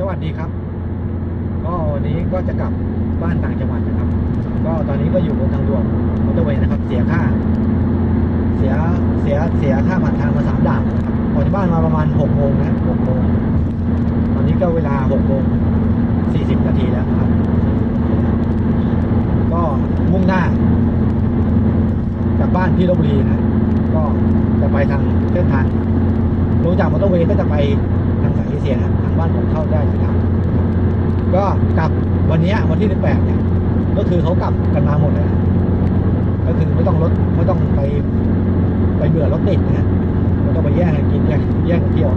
สวัสดีครับ ก็วันนี้ก็จะกลับบ้านต่างจังหวัดนะครับ ก็ตอนนี้ก็อยู่บนทางด่วนมอเตอร์เวย์นะครับ เสียค่า เสียเสียเสียค่าผ่านทางมาสามด่านนะครับออกจากบ้านมาประมาณหกโมงนะหกโมงตอนนี้ก็เวลาหกโมงสี่สิบนาทีแล้วครับ ก็มุ่งหน้ากลับบ้านที่ลบบุรีนะ ก็จะไปทางเส้นทางลงจากมอเตอร์เวย์ก็จะไป ทางสายเอเชียนะทางบ้านผมเข้าได้นะครับ ก็กลับวันนี้วันที่18เนี่ยก็คือเขากลับกันมาหมดเลยนะก็คือไม่ต้องรถไม่ต้องไปไปเบื่อรถติดนะไม่ต้องไปแย่งกินแย่งแย่งเที่ยว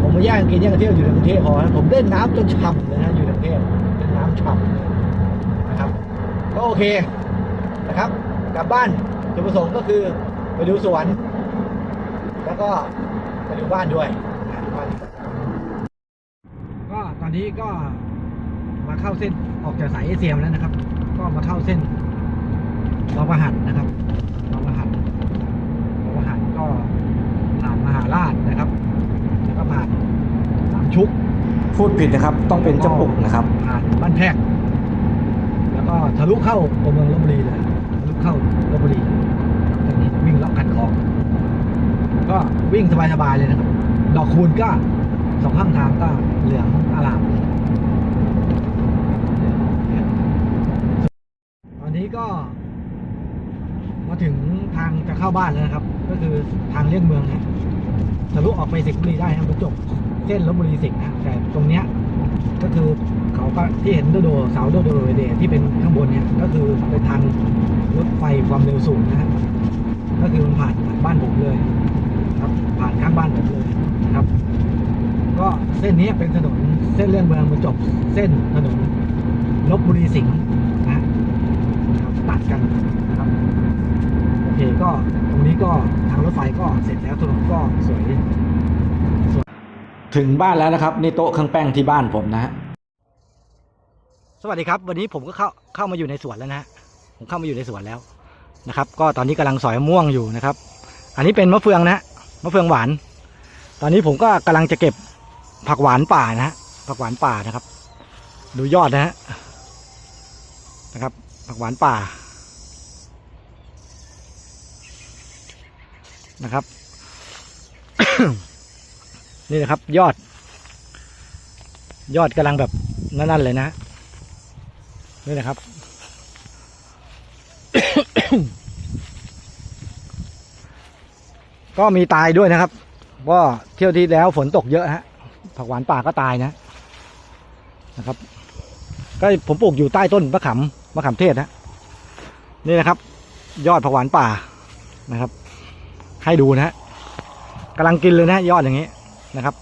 ผมมาแย่งกินแย่งเที่ยวอยู่ในกรุงเทพพอนะผมเล่นน้ำจนฉ่ำเลยนะอยู่ในกรุงเทพเล่นน้ำฉ่ำนะครับ ก็โอเคนะครับ กลับบ้านจุดประสงค์ก็คือไปดูสวน แล้วก็ไปดูบ้านด้วยบ้าน อนนี้ก็มาเข้าเส้นออกจากสายเอเชียมาแล้วนะครับ ก็มาเข้าเส้นบางประหันนะครับบางประหันบางประหันก็ผ่านมหาราชนะครับ แล้วก็ผ่านสามชุก พูดผิดนะครับ ต้องเป็นเจ้าปุกนะครับ ผ่านบ้านแพรกแล้วก็ทะลุเข้าตัวเมืองลบบุรีเลยทะลุเข้าลบบุรีตอนนี้วิ่งรอบคันคลอง ก็วิ่งสบายๆเลยนะครับ ดอกคูณก็ สองข้างทางก็เหลืองอลามตอนนี้ก็ มาถึงทางจะเข้าบ้านแล้วนะครับ ก็คือทางเลี่ยงเมืองนะทะลุออกไปสิงห์บุรีได้นะไปจบเส้นลบบุรีสิงห์นะแต่ตรงเนี้ยก็คือเขาก็ที่เห็นโดโดเสาโดโดโรเดที่เป็นข้างบนเนี่ยก็คือเป็นทางรถไฟความเร็วสูงนะฮะก็คือมันผ่านบ้านผมเลย ครับผ่านข้างบ้านผมเลยนะครับ ก็เส้นนี้เป็นถนนเส้นเลี่ยงเมืองมันจบเส้นถนนลบบุรีสิงห์นะครับตัดกันนะครับโอเคก็ตรงนี้ก็ทางรถไฟก็เสร็จแล้วถนนก็สวยถึงบ้านแล้วนะครับนี่โต๊ะเครื่องแป้งที่บ้านผมนะฮะสวัสดีครับ วันนี้ผมก็เข้าเข้ามาอยู่ในสวนแล้วนะฮะผมเข้ามาอยู่ในสวนแล้วนะครับ ก็ตอนนี้กำลังสอยมะม่วงอยู่นะครับ อันนี้เป็นมะเฟืองนะฮะมะเฟืองหวาน ตอนนี้ผมก็กำลังจะเก็บ ผักหวานป่านะฮะผักหวานป่านะครับ ดูยอดนะฮะนะครับ ผักหวานป่านะครับ นี่นะครับ ยอด ยอดกำลังแบบนั่นๆเลยนะนี่นะครับ ก็มีตายด้วยนะครับว่าเที่ยวที่แล้วฝนตกเยอะฮะ ผักหวานป่าก็ตายนะนะครับ ก็ผมปลูกอยู่ใต้ต้นมะขามมะขามเทศนะนี่นะครับ ยอดผักหวานป่านะครับ ให้ดูนะฮะกำลังกินเลยนะยอดอย่างนี้นะครับ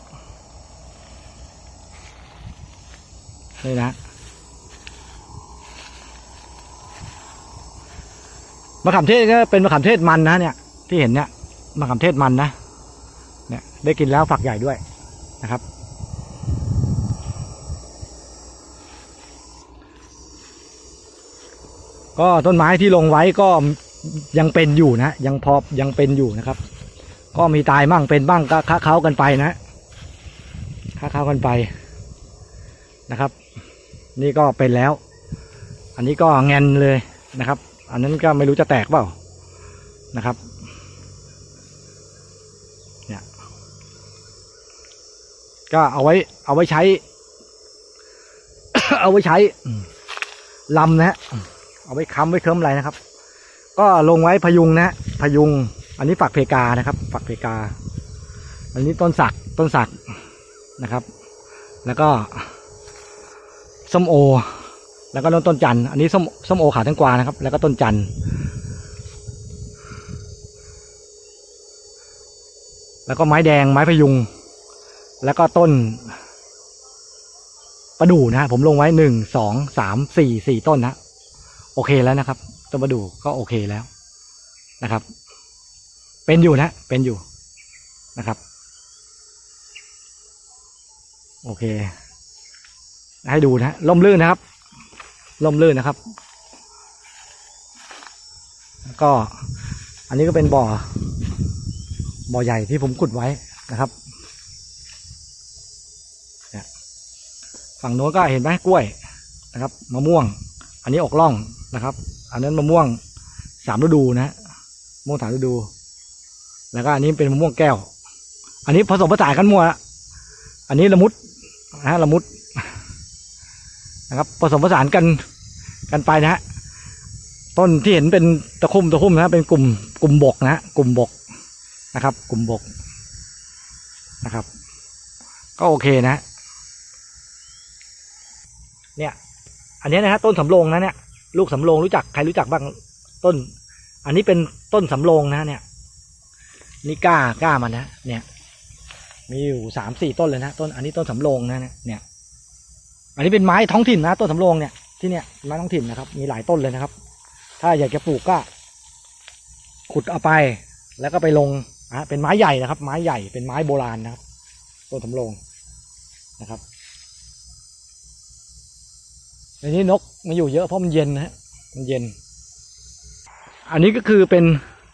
นี่นะมะขามเทศก็เป็นมะขามเทศมันนะเนี่ยที่เห็นเนี่ยมะขามเทศมันนะเนี่ยได้กินแล้วฝักใหญ่ด้วยนะครับ ก็ต้นไม้ที่ลงไว้ก็ยังเป็นอยู่นะยังพอยังเป็นอยู่นะครับ ก็มีตายบ้างเป็นบ้างก็ค้าเขากันไปนะค้าเขากันไปนะครับ นี่ก็เป็นแล้ว อันนี้ก็แงนเลยนะครับ อันนั้นก็ไม่รู้จะแตกเปล่านะครับเนี่ยก็เอาไว้เอาไว้ใช้ เอาไว้ใช้ลำนะฮะ เอาไว้ค้ำไว้เคิมอะไรนะครับ ก็ลงไว้พยุงนะพยุง อันนี้ฝักเพกานะครับ ฝักเพกา อันนี้ต้นสักต้นสักนะครับ แล้วก็ส้มโอ แล้วก็ต้นจันทร์อันนี้ส้มส้มโอขาทั้งกวานะครับ แล้วก็ต้นจันทร์แล้วก็ไม้แดงไม้พยุง แล้วก็ต้นประดู่นะฮะผมลงไว้หนึ่งสองสามสี่สี่ต้นนะ โอเคแล้วนะครับต้นประดู่ก็โอเคแล้วนะครับ เป็นอยู่นะ เป็นอยู่นะครับ โอเค ให้ดูนะล่มลื่นนะครับล่มลื่นนะครับ ก็อันนี้ก็เป็นบ่อ บ่อใหญ่ที่ผมขุดไว้นะครับฝั่งโน้นก็เห็นไหมกล้วยนะครับมะม่วง อันนี้ออกร่องนะครับ อันนั้นมะม่วงสามฤดูนะมะม่วงสามฤดู แล้วก็อันนี้เป็นมะม่วงแก้ว อันนี้ผสมผสานกันมั่วอันนี้ละมุดนะฮะละมุดนะครับ ผสมผสานกันกันไปนะฮะต้นที่เห็นเป็นตะคุ่มตะคุ่มนะเป็นกลุ่มกลุ่มบกนะฮะกลุ่มบกนะครับ กลุ่มบกนะครับ ก็โอเคนะ เนี่ย อันนี้นะฮะต้นสำโรงนะเนี่ยลูกสำโรงรู้จักใครรู้จักบ้างต้น อันนี้เป็นต้นสำโรงนะเนี่ย นี่กล้ากล้ามันนะเนี่ย มีอยู่สามสี่ต้นเลยนะต้นอันนี้ต้นสำโรงนะเนี่ยเนี่ย อันนี้เป็นไม้ท้องถิ่นนะ ต้นสำโรงเนี่ยที่เนี่ยไม้ท้องถิ่นนะครับ มีหลายต้นเลยนะครับ ถ้าอยากจะปลูกก็ขุดเอาไปแล้วก็ไปลงอะเป็นไม้ใหญ่นะครับ ไม้ใหญ่เป็นไม้โบราณนะครับต้นสำโรงนะครับ ในนี้นกมาอยู่เยอะเพราะมันเย็นนะฮะมันเย็น อันนี้ก็คือเป็น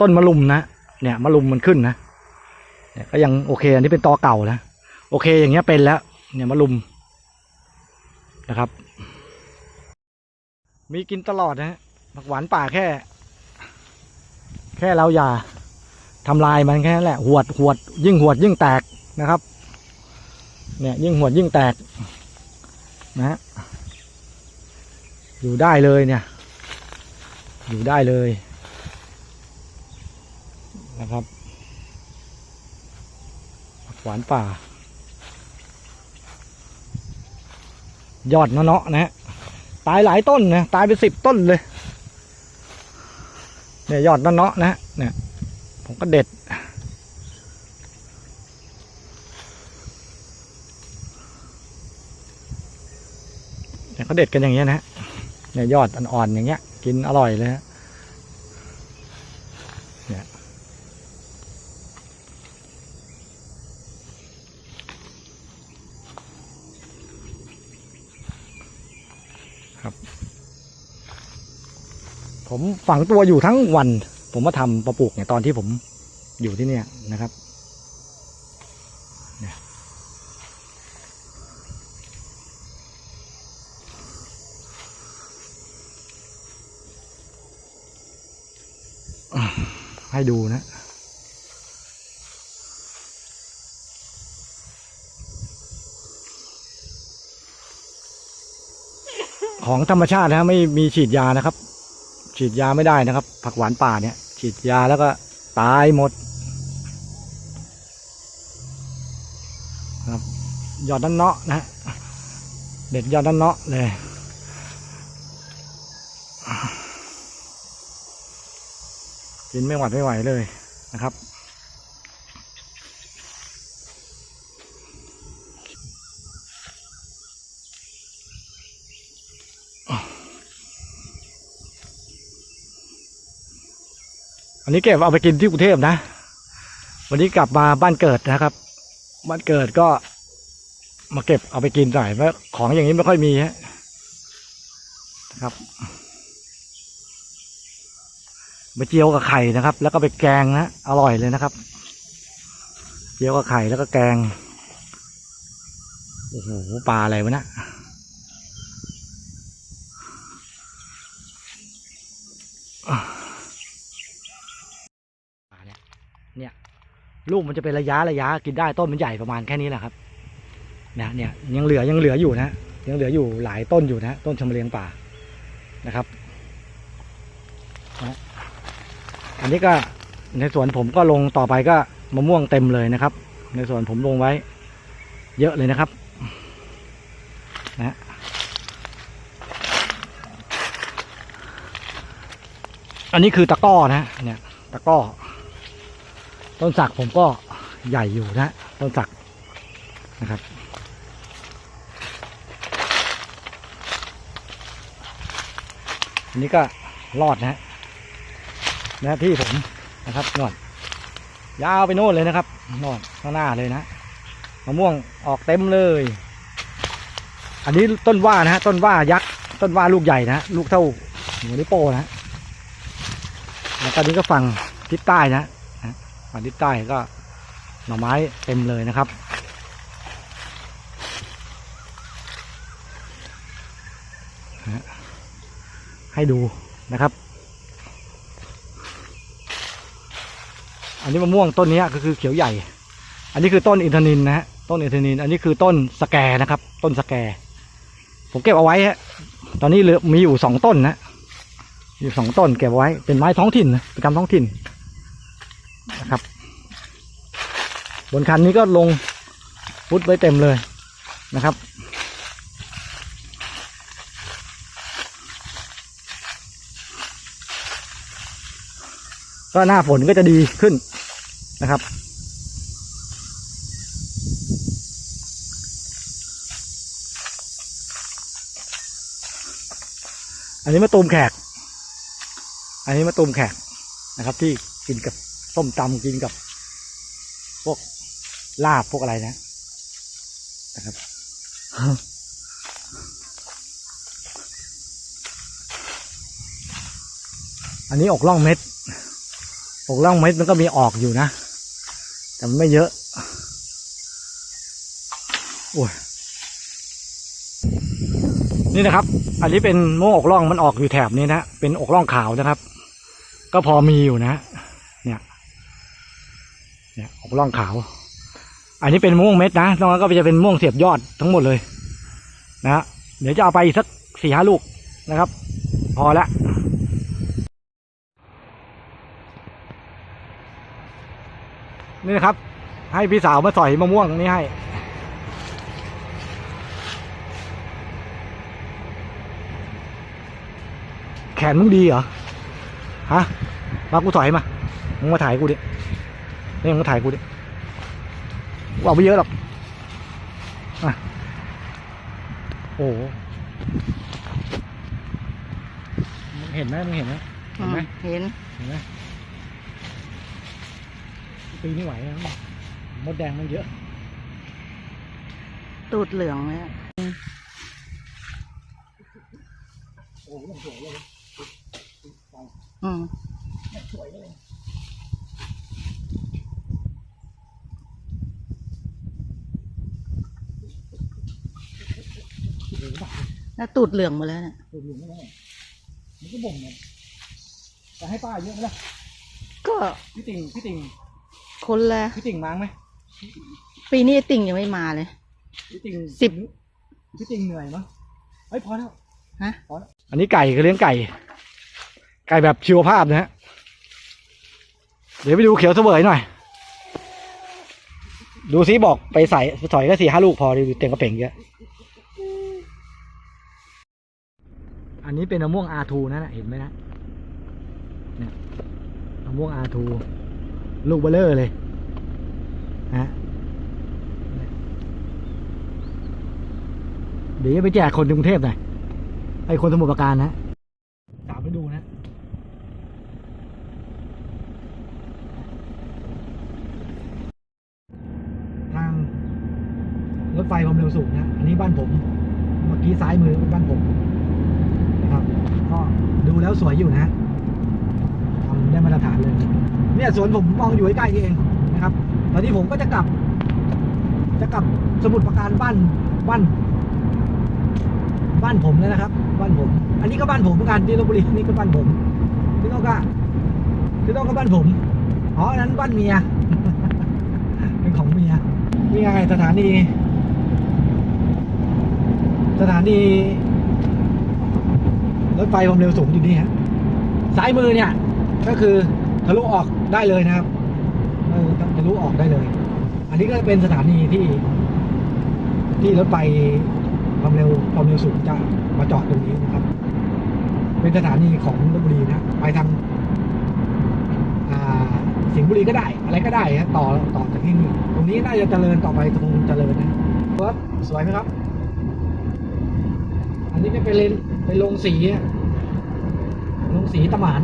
ต้นมะลุมนะเนี่ยมะลุมมันขึ้นนะเนี่ยก็ยังโอเค อันนี้เป็นตอเก่านะโอเค อย่างเงี้ยเป็นแล้ว เนี่ยมะลุมนะครับ มีกินตลอดนะฮะผักหวานป่าแค่ แค่เราอย่าทำลายมันแค่นั้นแหละหวดหวด ยิ่งหวดยิ่งแตกนะครับ เนี่ยยิ่งหวดยิ่งแตกนะฮะ อยู่ได้เลยเนี่ย อยู่ได้เลยนะครับหวานป่า ยอดเนาะนะฮะตายหลายต้นนะตายไปสิบต้นเลยเนี่ยยอดเนาะนะฮะเนี่ยผมก็เด็ดเนี่ยเขาเด็ดกันอย่างเงี้ยนะฮะ เนี่ยยอดอ่อนๆอย่างเงี้ย กินอร่อยเลยฮะเนี่ยครับ ผมฝังตัวอยู่ทั้งวัน ผมมาทำประปลูกเนี่ยตอนที่ผมอยู่ที่เนี่ยนะครับ ให้ดูนะ ของธรรมชาตินะไม่มีฉีดยานะครับ ฉีดยาไม่ได้นะครับ ผักหวานป่าเนี่ย ฉีดยาแล้วก็ตายหมดครับยอดด้านเนาะนะฮะเด็ดยอดด้านเนาะเลย กินไม่หวัดไม่ไหวเลยนะครับ อันนี้เก็บเอาไปกินที่กรุงเทพนะ วันนี้กลับมาบ้านเกิดนะครับ บ้านเกิดก็มาเก็บเอาไปกินหน่อยเพราะของอย่างนี้ไม่ค่อยมีฮะนะครับ ไปเจียวกับไข่นะครับ แล้วก็ไปแกงนะอร่อยเลยนะครับ เจียวกับไข่แล้วก็แกงโอ้โหปลาอะไรวะนะปลาเนี่ยเนี่ยลูกมันจะเป็นระยะระยะกินได้ต้นมันใหญ่ประมาณแค่นี้แหละครับนะเนี่ยยังเหลือยังเหลืออยู่นะยังเหลืออยู่หลายต้นอยู่นะ ต้นชมเลียงป่านะครับนะ อันนี้ก็ในสวนผมก็ลงต่อไปก็มะม่วงเต็มเลยนะครับ ในสวนผมลงไว้ เยอะเลยนะครับนะอันนี้คือตะก้อนะเนี่ยตะก้อ ต้นสักผมก็ใหญ่อยู่นะ ต้นสักนะครับอันนี้ก็รอดนะฮะ น้าที่ผมนะครับนอนยาวไปโน่นเลยนะครับนอนข้างหน้าเลยนะมะม่วงออกเต็มเลย อันนี้ต้นว่านะฮะต้นว่ายักษ์ต้นว่าลูกใหญ่นะลูกเท่าหัวนิโป้นะแล้วก็อันนี้ก็ฝั่งทิศใต้นะฝั่งทิศใต้ก็หน่อไม้เต็มเลยนะครับให้ดูนะครับ นนี้มะม่วงต้นนี้ก็คือเขียวใหญ่ อันนี้คือต้นอินทนินนะฮะ ต้นอินทนิน อันนี้คือต้นสแกนะครับ ต้นสแก ผมเก็บเอาไว้ฮะ ตอนนี้เหลือมีอยู่สองต้นนะ อยู่สองต้นเก็บไว้ เป็นไม้ท้องถิ่นนะประจำท้องถิ่นนะครับ บนคันนี้ก็ลงพุดไว้เต็มเลยนะครับ ก็หน้าฝนก็จะดีขึ้นนะครับ อันนี้มะตูมแขก อันนี้มะตูมแขกนะครับ ที่กินกับส้มตำกินกับ พวกลาบพวกอะไรนะนะครับอันนี้ออกล่องเม็ด กล่องเม็ดมันก็มีออกอยู่นะ แต่มันไม่เยอะโอ้ยนี่นะครับ อันนี้เป็นโม่อกล่องมันออกอยู่แถบนี้นะ เป็นอกล่องขาวนะครับ ก็พอมีอยู่นะ เนี่ย เนี่ยอกล่องขาว อันนี้เป็นม่วงเม็ดนะนอกนั้นก็จะเป็นม่วงเสียบยอดทั้งหมดเลย นะฮะเดี๋ยวจะเอาไปอีกสักสี่ห้าลูกนะครับ พอละ นี่นะครับ ให้พี่สาวมาสอยมะม่วงตรงนี้ให้ แขนมึงดีเหรอ ฮะ มากูสอยมา มึงมาถ่ายกูดิ นี่มึงมาถ่ายกูดิบอกไม่เยอะหรอกอะโอ้โหมึงเห็นไหมมึงเห็นไหมเห็นไหมเห็นเห็นไหม ปีนี้ไหวนะมดแดงมันเยอะ ตูดเหลืองเลยอะโอ้โหสวยเลยอืมสวยเลยแล้วตูดเหลืองหมาแล้วเนี่ยตัวอยู่ไม่ได้มันก็บ่งเนี่ยจะให้ป้าเยอะไหมล่ะก็พี่ติ่งพี่ติ่ง คนละพี่ติ่งมั้งไหมปีนี้ไอ้ติ่งยังไม่มาเลย พี่ติ่งสิบ พี่ติ่งเหนื่อยมั้งเฮ้ยพอแล้วฮะ พอแล้ว อันนี้ไก่ก็เลี้ยงไก่ ไก่แบบชีวภาพนะฮะ เดี๋ยวไปดูเขียวเสวยหน่อย ดูซิบอกไปใส่สอยก็สี่ห้าลูกพอดีเต็มกระเป๋งเยอะ อันนี้เป็นมะม่วงอาทูนะนะเห็นไหมนะ เนี่ยมะม่วงอาทู ลูกเบลเลอร์เลยนะเดี๋ยวจะไปแจกคนกรุงเทพหน่อยไอ้คนสมุทรปราการนะตามไปดูนะทางรถไฟความเร็วสูงนะ อันนี้บ้านผม เมื่อกี้ซ้ายมือเป็นบ้านผมนะครับ ก็ดูแล้วสวยอยู่นะทำได้มาตรฐานเลย เนี่ยสวนผมมองอยู่ใกล้ๆนี่เองนะครับ ตอนนี้ผมก็จะกลับ จะกลับสมุทรปราการบ้านบ้านบ้านผมเลยนะครับ บ้านผม อันนี้ก็บ้านผมเหมือนกันที่ลบบุรีนี่ก็บ้านผมที่โน้นก็ที่โน้นก็บ้านผมอ๋ออันนั้นบ้านเมียเป็นของเมียนี่ไงสถานี สถานีรถไฟความเร็วสูงอยู่นี่ฮะซ้ายมือเนี่ย ก็คือทะลุออก ได้เลยนะครับ เออทะลุออกได้เลย อันนี้ก็เป็นสถานีที่ ที่รถไฟความเร็วความเร็วสูงจะมาจอดตรงนี้นะครับ เป็นสถานีของลบบุรีนะไปทางอ่าสิงห์บุรีก็ได้ อะไรก็ได้ฮะต่อต่อจากที่นี่ตรงนี้น่าจะเจริญต่อไปตรงเจริญนะครับสวยไหมครับ อันนี้ก็เป็นเลนเป็นโรงสีอะโรงสีตะหมาน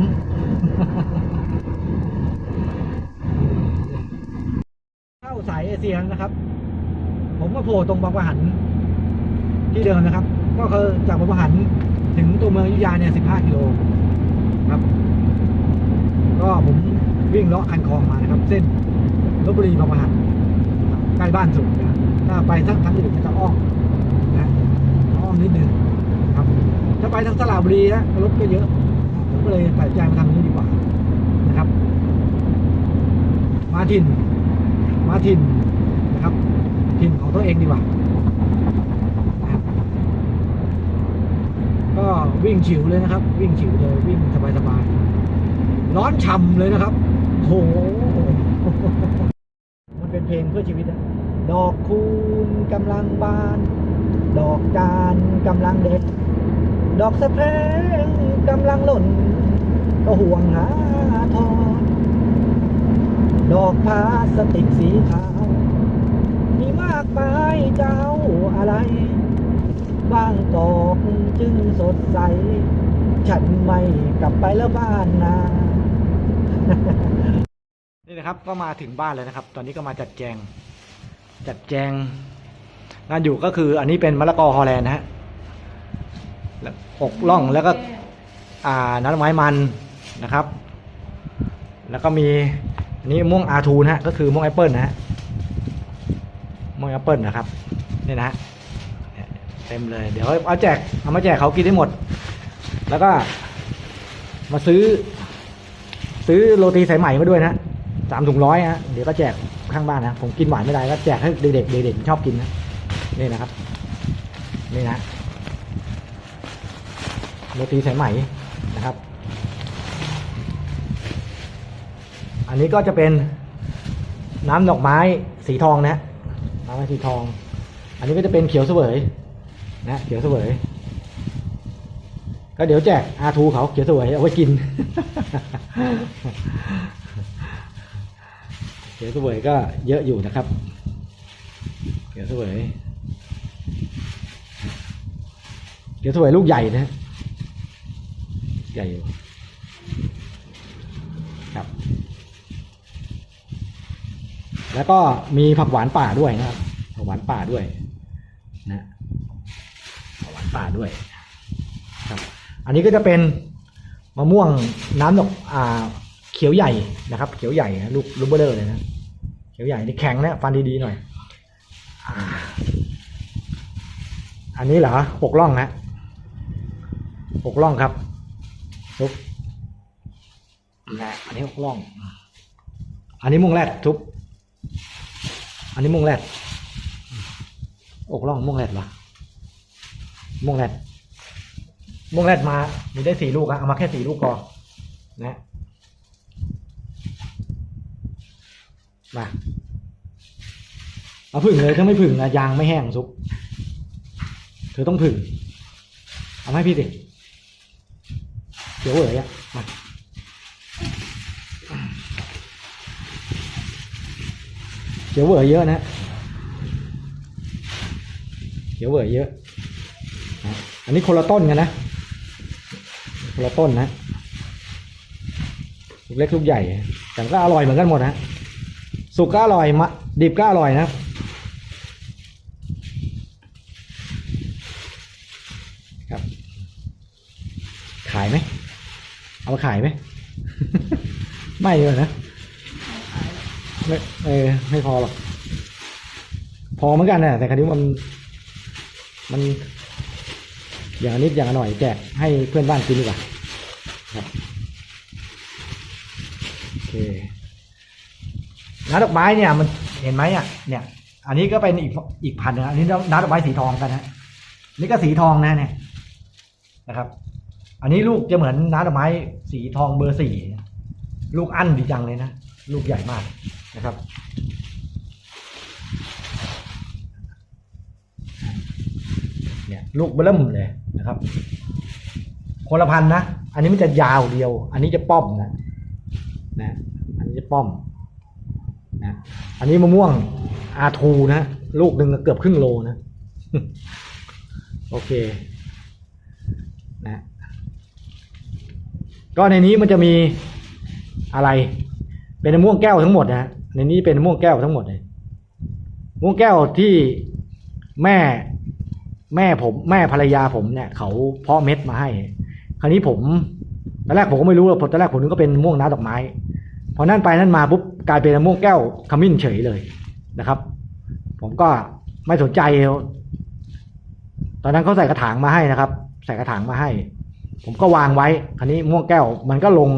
เข้า สายเอเชียนะครับ ผมก็โผล่ตรงบางประหันที่เดิมนะครับ ก็คือจากบางประหันถึงตัวเมืองอยุธยาเนี่ย 15 กิโลครับ ก็ผมวิ่งเลาะคันคลองมานะครับ เส้นลบบุรีบางประหันใกล้บ้านสุดนะถ้าไปสักทางอื่นก็จะอ้อมนะอ้อมนิดนึงครับ ถ้าไปไปทางสระบุรีนะรถก็เยอะผมก็เลยตัดใจมาทางนี้ดีกว่านะครับ มาถิ่น มาถิ่นนะครับถิ่นของตัวเองดีกว่าก็วิ่งฉิวเลยนะครับ วิ่งฉิวเลยวิ่งสบายๆร้อนฉ่ำเลยนะครับโหมันเป็นเพลงเพื่อชีวิตอะดอกคูณกำลังบาน ดอกจานกำลังเด็ด ดอกสะเพงกำลังหล่น ก็ห่วงหาทอง ดอกพลาสติกสีขาว มีมากมายเจ้าอะไรบ้างตอกจึงสดใส ฉันไม่กลับไปแล้วบ้านนานี่นะครับก็มาถึงบ้านเลยนะครับ ตอนนี้ก็มาจัดแจง จัดแจงงานอยู่ก็คือ อันนี้เป็นมะละกอฮอลแลนด์นะฮะแล้วอกล่องแล้วก็ อ่าน้ำไม้มันนะครับ แล้วก็มี นนี้ม่วงอาทูนะฮะก็คือม่วงแอปเปิลนะฮะม่วงแอปเปิลนะครับนี่นะฮะเต็มเลยเดี๋ยวเอาแจกเอามาแจกเขากินได้หมด แล้วก็มาซื้อ ซื้อโรตีสายใหม่มาด้วยนะสามถุงร้อยฮะเดี๋ยวก็แจกข้างบ้านนะผมกินหวานไม่ได้ก็แจกให้เด็กๆเด็กๆชอบกินนะนี่นะครับ นี่นะโรตีสายไหม นะครับอันนี้ก็จะเป็นน้ำดอกไม้สีทองนะ น้ำดอกไม้สีทอง อันนี้ก็จะเป็นเขียวเสวยนะเขียวเสวยก็เดี๋ยวแจกอาทูเขาเขียวเสวยเอาไว้กิน เขียวเสวยก็เยอะอยู่นะครับ เขียวเสวยเขียวเสวยลูกใหญ่นะฮะใหญ่อยู่ครับ แล้วก็มีผักหวานป่าด้วยนะครับผักหวานป่าด้วยนะผักหวานป่าด้วยครับอันนี้ก็จะเป็นมะม่วงน้ำดอกอ่าเขียวใหญ่นะครับ เขียวใหญ่นะลูกลูกเบลเลอร์เลยนะเขียวใหญ่นี่แข็งนะฟันดีๆหน่อยอันนี้เหรอปกล่องนะปกล่องครับทุบนะอันนี้หกล่อง อันนี้มุ่งแรดทุบ อันนี้มุ่งแรดอกล่องมุ่งแรดวะมุ่งแรดมุ่งแรดมามีได้สี่ลูกอะเอามาแค่สี่ลูกก่อนนะมาเอาผึ่งเลยถ้าไม่ผึ่งนะยางไม่แห้งซุปเธอต้องผึ่งเอาให้พี่สิเขียวเหยอะมา เขียวเหวยเยอะนะเขียวเหวยเยอะ อันนี้คนละต้นกันนะ คนละต้นนะลูกเล็กลูกใหญ่ แต่ก็อร่อยเหมือนกันหมดนะ สุกก็อร่อยมะดิบก็อร่อยนะครับครับขายไหม เอามาขายไหม ไม่เลยนะ ไม่เออไม่พอหรอก พอเหมือนกันนะแต่คราวนี้มัน มัน อย่างนิดอย่างหน่อยแจกให้เพื่อนบ้านกินดีกว่าครับโอเคน้ำดอกไม้เนี่ย มันเห็นไหมอะเนี่ย อันนี้ก็เป็นอีกอีกพันนึงอันนี้น้ำดอกไม้สีทองกันนะนี่ก็สีทองนะเนี่ยนะครับ อันนี้ลูกจะเหมือนน้ำดอกไม้สีทองเบอร์สี่ลูกอั้นดีจังเลยนะ ลูกใหญ่มาก นะครับ เนี่ยลูกเบิ่มเลยนะครับคนละพันนะ อันนี้มันจะยาวเดียว อันนี้จะป้อมนะนะ อันนี้จะป้อมนะอันนี้มะม่วงอาทูนะลูกหนึ่งเกือบครึ่งโลนะ โอเคนะก็ในนี้มันจะมีอะไร เป็นมะม่วงแก้วทั้งหมดนะฮะ ในนี้เป็นม่วงแก้วทั้งหมดเลยม่วงแก้วที่แม่แม่ผมแม่ภรรยาผมเนี่ยเขาเพาะเม็ดมาให้ คราวนี้ผมตอนแรกผมก็ไม่รู้หรอกตอนแรกผมนึกก็เป็นม่วงน้ำดอกไม้พอนั่นไปนั่นมาปุ๊บกลายเป็นม่วงแก้วขมิ้นเฉยเลยนะครับ ผมก็ไม่สนใจ ตอนนั้นเขาใส่กระถางมาให้นะครับ ใส่กระถางมาให้ ผมก็วางไว้อันนี้ม่วงแก้วมันก็ลง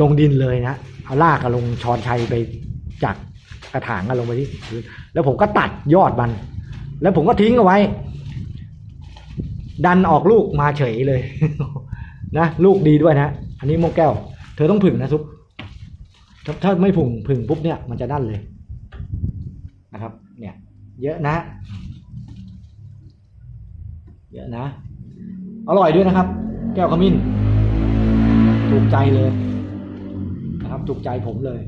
ลงดินเลยนะเอาลากกับลงชอนชัยไป จากกระถางลงไปที่พื้นแล้วผมก็ตัดยอดมัน แล้วผมก็ทิ้งเอาไว้ ดันออกลูกมาเฉยเลยนะลูกดีด้วยนะ อันนี้โมแก้ว เธอต้องผึ่งนะซุปถ้าถ้าไม่ผึ่งผึ่งปุ๊บเนี่ยมันจะดันเลยนะครับ เนี่ย เยอะนะ เยอะนะ อร่อยด้วยนะครับ แก้วขมิ้น ถูกใจเลยนะครับ ถูกใจผมเลย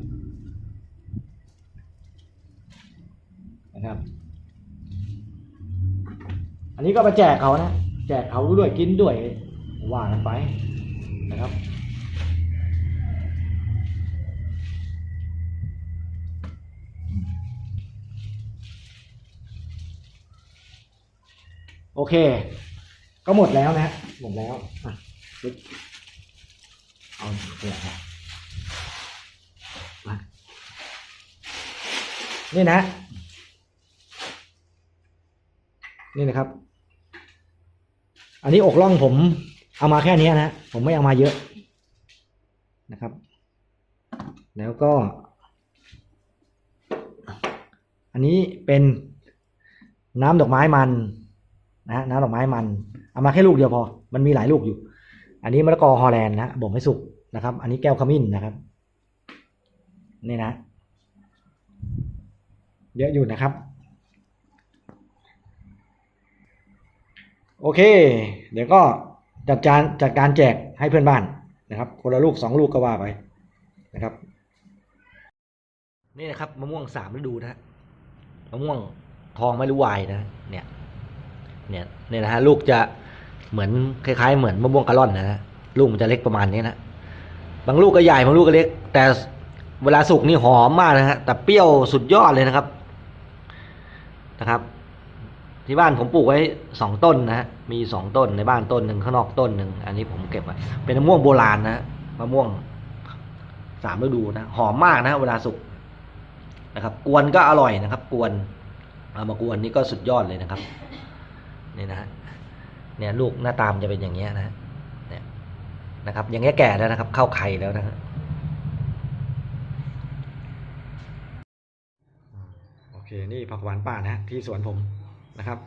นะครับ อันนี้ก็ไปแจกเขานะ แจกเขาด้วยกินด้วยว่ากันไปนะครับโอเค ก็หมดแล้วนะหมดแล้วอะเอาเนี่ยฮะมานี่นะ นี่นะครับ อันนี้อกล่องผมเอามาแค่นี้นะผมไม่เอามาเยอะนะครับ แล้วก็ อันนี้เป็นน้ำดอกไม้มันนะฮะน้ำดอกไม้มัน เอามาแค่ลูกเดียวพอ มันมีหลายลูกอยู่ อันนี้มะละกอฮอลแลนด์นะบ่มให้สุกนะครับ อันนี้แก้วขมิ้นนะครับ นี่นะ เยอะอยู่นะครับ โอเค เดี๋ยวก็จัดการจัดการแจกให้เพื่อนบ้านนะครับ คนละลูกสองลูกก็ว่าไปนะครับ นี่นะครับมะม่วงสามฤดูนะฮะมะม่วงทองไม่รู้วายนะ เนี่ยเนี่ยเนี่ยนะฮะลูกจะเหมือนคล้ายๆ เหมือนมะม่วงกะล่อนนะฮะลูกมันจะเล็กประมาณนี้นะบางลูกก็ใหญ่บางลูกก็เล็ก แต่เวลาสุกนี่หอมมากนะฮะแต่เปรี้ยวสุดยอดเลยนะครับนะครับ ที่บ้านผมปลูกไว้สองต้นนะฮะ มีสองต้นในบ้านต้นหนึ่งข้างนอกต้นหนึ่งอันนี้ผมเก็บไว้เป็นมะม่วงโบราณนะมะม่วงสามฤดูนะหอมมากนะเวลาสุกนะครับ กวนก็อร่อยนะครับ กวนเอามากวนนี่ก็สุดยอดเลยนะครับนี่นะฮะเนี่ยลูกหน้าตามจะเป็นอย่างเงี้ยนะฮะเนี่ยนะครับ อย่างเงี้ยแก่แล้วนะครับ เข้าไข่แล้วนะฮะโอเคนี่ผักหวานป่านะที่สวนผมนะครับ